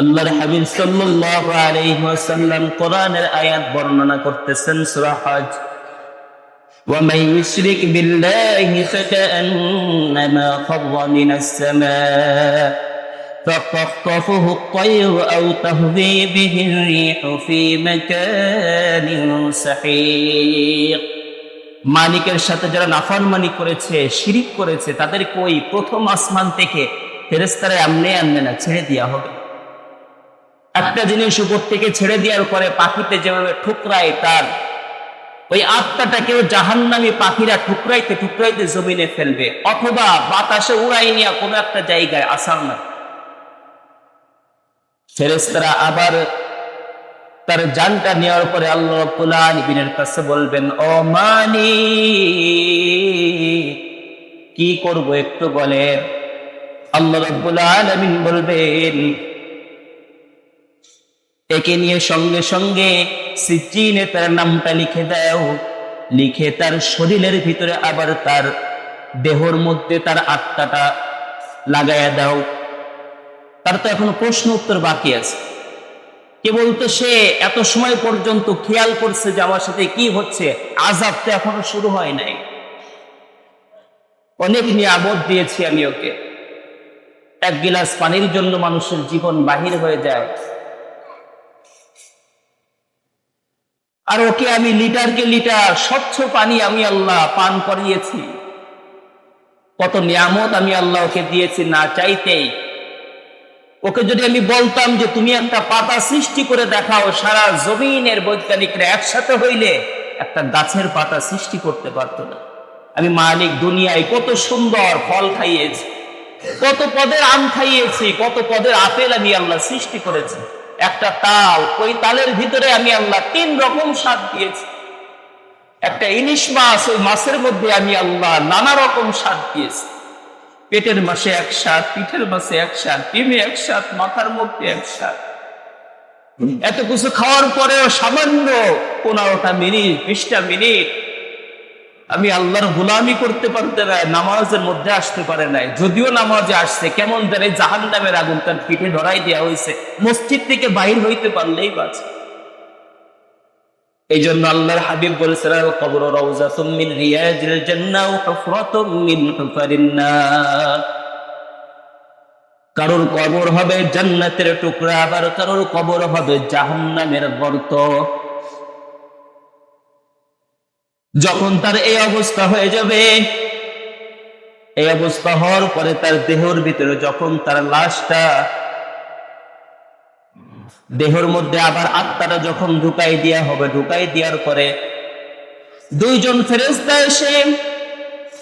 আল্লাহর হাবিব সাল্লাল্লাহু আলাইহি ওয়াসাল্লাম কোরআনের আয়াত বর্ণনা করতেছেন সূরা হজ ومن يشرك بالله فكأنما خر من السماء فتخطفه الطير أو تهوي به الريح في مكان سحيق মালিকের সাথে যারা নাফরমানি করেছে শিরিক করেছে তাদের কই প্রথম আসমান থেকে ফেরেস্তারা আমনে আমনে না ছেড়ে দেওয়া হবে একটা জিনিস উপর থেকে ছেড়ে দেওয়ার পরে পাখিতে যেভাবে ঠুকরায় তার, ওই আত্মাটাকেও জাহান্নামী পাখিরা ঠুকরাইতে ঠুকরাইতে জমিনে ফেলবে, অথবা বাতাসে উড়াই নিয়ে কোনো একটা জায়গায় আসার না। ফেরেস্তারা আবার তার জানটা নেওয়ার পরে আল্লাহ রব্বুল আলামিনের কাছে বলবেন, ও মানি, কি করব একটু বলেন? আল্লাহ রব্বুল আলামিন বলবেন একে নিয়ে সঙ্গে সঙ্গে সিজিনে তার নামটা লিখে দাও। লিখে তার শরীরের ভিতরে আবার তার দেহর মধ্যে তার আত্মাটা লাগাইয়া দাও। তার তো এখনও প্রশ্ন উত্তর বাকি আছে। কেবল তো সে এত সময় পর্যন্ত খেয়াল করছে যে আমার সাথে কি হচ্ছে আজাব তো এখনও শুরু হয় নাই। অনেক নিয়ামত দিয়েছি আমি ওকে। এক গিলাস পানির জন্য মানুষের জীবন বাহির হয়ে যায়। আর ওকে আমি লিটারকে লিটার, স্বচ্ছ পানি আমি আল্লাহ পান করিয়েছি। কত নিয়ামত আমি আল্লাহ ওকে দিয়েছি না চাইতেই ওকে যদি আমি বলতাম যে তুমি একটা পাতা সৃষ্টি করে দেখাও, সারা জমিনের বৈজ্ঞানিকরা একসাথে হইলে একটা গাছের পাতা সৃষ্টি করতে পারত না। আমি মালিক দুনিয়ায় কত সুন্দর ফল খাইয়েছি, কত পদের আম খাইয়েছি, কত পদের আপেল আমি আল্লাহ সৃষ্টি করেছি। একটা তাল, ওই তালের ভিতরে আমি আল্লাহ তিন রকম স্বাদ দিয়েছি। একটা ইলিশ মাছ, ওই মাছের মধ্যে আমি আল্লাহ নানা রকম স্বাদ দিয়েছি। পেটের মাসে এক স্বাদ, পিঠের মাসে এক স্বাদ, ডিমে এক স্বাদ, মাথার মধ্যে এক স্বাদ। এত কিছু খাওয়ার পরেও সামান্য পনেরোটা মিনিট, বিশটা মিনিট আমি আল্লাহর গোলামি করতে পারতে নাই নামাজের মধ্যে আসতে পারে নাই। যদিও নামাজে আসছে, কেমন জানে জাহান নামের আগুন তার পিঠে ধরাই দেওয়া হয়েছে। মসজিদ থেকে বাহির হইতে পারলেই বাঁচে। এই জন্য আল্লাহর হাবিব বলেছেন কবর রাউজাতুম মিন রিয়াজিল জান্নাহ হুফরাতুম মিন হুফারিন নার। কারোর কবর হবে জান্নাতের টুকরা, আবার কারোর কবর হবে জাহান্নামের গর্ত। যখন তার এই অবস্থা হয়ে যাবে, এই অবস্থা হওয়ার পরে তার দেহর ভিতরে যখন তার লাশটা, দেহর মধ্যে আবার আত্মাটা যখন ঢুকাই দেওয়া হবে, ঢুকাই দেওয়ার পরে দুইজন ফেরেস্তা এসে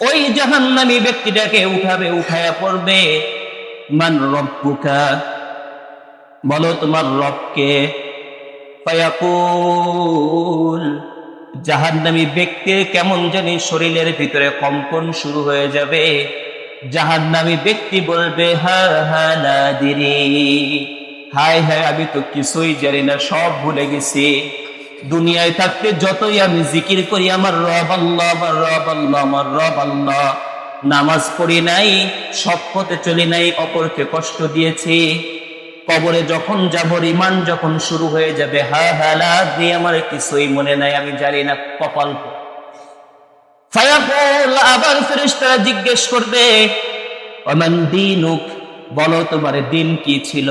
ওই জাহান্নামী ব্যক্তিটাকে উঠাবে, উঠায়া পড়বে, মান রব্বুকা? বলো তোমার রবকে, ফায়াকুল জাহান্নামী ব্যক্তির কেমন জানি শরীরের ভিতরে কম্পন শুরু হয়ে যাবে। জাহান্নামী ব্যক্তি বলবে, হা হা, নাদিরি। হায় হায়, আমি তো কিছুই জানি না, সব ভুলে গেছি। দুনিয়ায় থাকতে যতই আমি জিকির করি, আমার রব আল্লাহ, আমার রব আল্লাহ, আমার রব আল্লাহ। নামাজ পড়ি নাই সব পথে চলি নাই, অপরকে কষ্ট দিয়েছি। কবরে যখন যাব ইমান যখন শুরু হয়ে যাবে, হা হালা দিয়ে আমার কিছুই মনে নাই, আমি জানি না কপাল আবার জিজ্ঞেস করবে, অমান দিনুক? বলো তোমার দিন কি ছিল?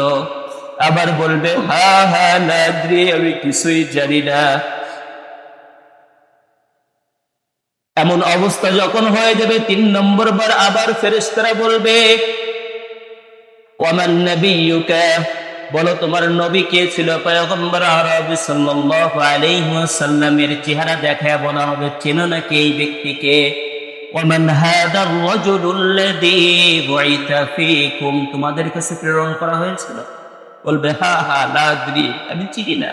আবার বলবে, হা হা নাদ্রি আমি কিছুই জানি না। এমন অবস্থা যখন হয়ে যাবে, তিন নম্বর বার আবার ফেরেশতারা বলবে ওয়ামান নবিয়ুকা? বলো, তোমার নবী কে ছিল? পয়গম্বর আরবি সাল্লাল্লাহু আলাইহি ওয়াসাল্লামের চেহারা দেখায় বলা হবে, চেনো নাকি এই ব্যক্তিকে? ওয়ামান হাদার রাজুলুল্লাযী বুইতা ফীকুম। তোমাদের কাছে প্রেরণ করা হয়েছিল? বলবে, হা হা লাদ্রি আমি চিনি না।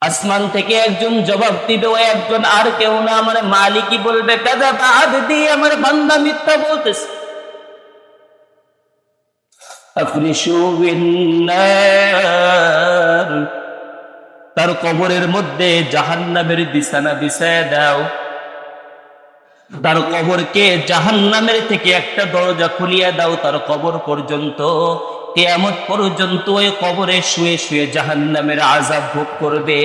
আসমান থেকে একজন জবাব দিবে, ও একজন আর কেউ না। আমার মালিকই বলবে কাদা বাদ দিয়ে আমার বান্দা মিথ্যা বলতেছে। আফরিশু বিন্নার তার কবরের মধ্যে জাহান্নামের বিছানা বিছায় দাও। তার কবরকে জাহান্নামের থেকে একটা দরজা খুলিয়া দাও তার কবর পর্যন্ত। কেয়ামত পর্যন্ত ওই কবরে শুয়ে শুয়ে জাহান্নামের আজাব ভোগ করবে।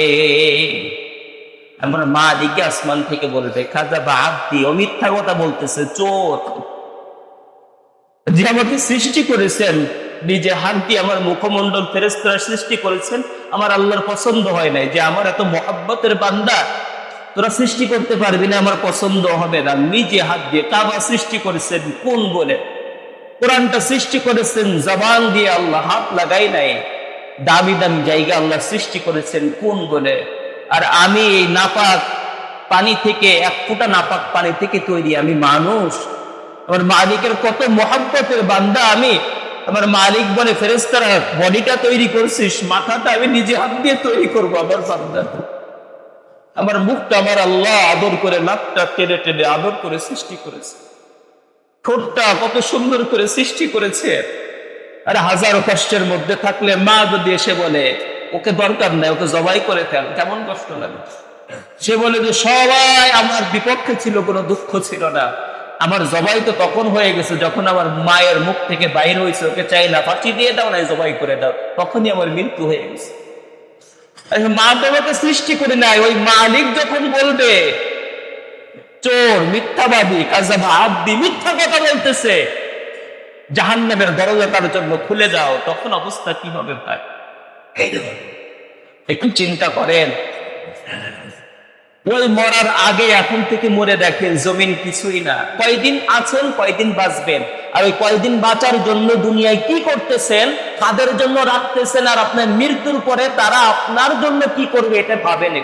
আমার মা দিকে আসমান থেকে বলবে, খাজা বা আব্দি ও মিথ্যা কথা বলতেছে, চোর। যে আমাকে সৃষ্টি করেছেন, নিজে হাত দিয়ে আমার মুখমণ্ডল ফেরেস্তরা সৃষ্টি করেছেন, আমার আল্লাহর পছন্দ হয় নাই। যে আমার এত মহাব্বতের বান্দা, তোরা সৃষ্টি করতে পারবি না, আমার পছন্দ হবে না। নিজে হাত দিয়ে কাবা সৃষ্টি করেছেন, কোন বলে? কোরআনটা সৃষ্টি করেছেন, জবান দিয়ে আল্লাহ হাত লাগাই নাই। দামি দামি জায়গা আল্লাহ সৃষ্টি করেছেন, কোন বলে? আর আমি এই নাপাক পানি থেকে, এক ফুটা নাপাক পানি থেকে তৈরি আমি মানুষ। আমার মালিকের কত মহাব্বতের বান্দা আমি। আমার মালিক বলে ফেরেস্তারা বডিটা তৈরি করছিস, মাথাটা আমি নিজে হাত দিয়ে তৈরি করব আমার বান্দা। আমার মুখটা আমার আল্লাহ আদর করে নাকটা টেনে টেনে আদর করে সৃষ্টি করেছে। ঠোঁটটা কত সুন্দর করে সৃষ্টি করেছে। আর হাজারো কষ্টের মধ্যে থাকলে মা যদি এসে বলে, ওকে দরকার নাই, ওকে জবাই করে ফেল। কেমন কষ্ট লাগে। সে বলে যে, সবাই আমার বিপক্ষে ছিল, কোনো দুঃখ ছিল না। আমার জবাই তো তখন হয়ে গেছে যখন আমার মায়ের মুখ থেকে বাইর হয়েছে, ওকে চাই না ফাঁসি দিয়ে দাও না জবাই করে দাও। তখনই আমার মৃত্যু হয়ে গেছে। মা তোমাকে সৃষ্টি করে নাই, ওই মালিক যখন বলবে, চোর, মিথ্যাবাদী, কাজাবা, আব্দি, মিথ্যা কথা বলতেছে, জাহান্নামের দরজা তার জন্য খুলে যাও। তখন অবস্থা কি হবে ভাই? একটু চিন্তা করেন। ওই মরার আগে এখন থেকে মরে দেখেন জমিন কিছুই না। কয়দিন আছেন, কয়দিন বাঁচবেন? আর ওই কয়দিন বাঁচার জন্য দুনিয়ায় কি করতেছেন? কাদের জন্য রাখতেছেন আর আপনার মৃত্যুর পরে তারা আপনার জন্য কি করবে এটা ভাবেন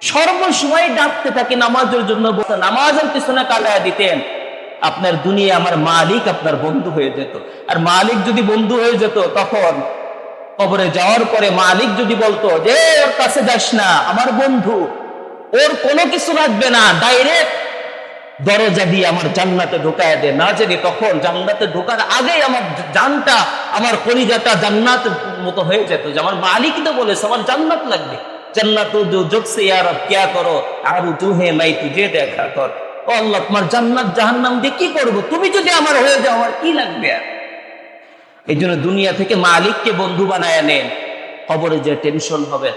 সর্বসময় ডাকতে থাকে নামাজের জন্য নামাজের পিছনে কাটায় দিতেন। আপনার দুনিয়া আমার মালিক আপনার বন্ধু হয়ে যেত। আর মালিক যদি বন্ধু হয়ে যেত, তখন কবরে যাওয়ার পরে মালিক যদি বলতো, যে ওর কাছে যাস না, আমার বন্ধু। ওর কোনো কিছু লাগবে না ডাইরেক্ট দরজা দিয়ে আমার জান্নাতে ঢোকায় দে। না জানি তখন জান্নাতে ঢোকার আগেই আমার জানটা, আমার কলিজাটা জান্নাত মতো হয়ে যেত। যে আমার মালিক তো বলেছে, আমার জান্নাত লাগবে। জান্নাত যোগ সে আর ক্যা করো? আর জুহে মাই তুজে দেখা কর। ও আল্লাহ, তোমার জান্নাত জাহান্নাম দিয়ে কি করব? তুমি যদি আমার হয়ে যাও, আমার কি লাগবে আর? এই জন্য দুনিয়া থেকে মালিককে বন্ধু বানায় নেন। খবরে যে টেনশন হবে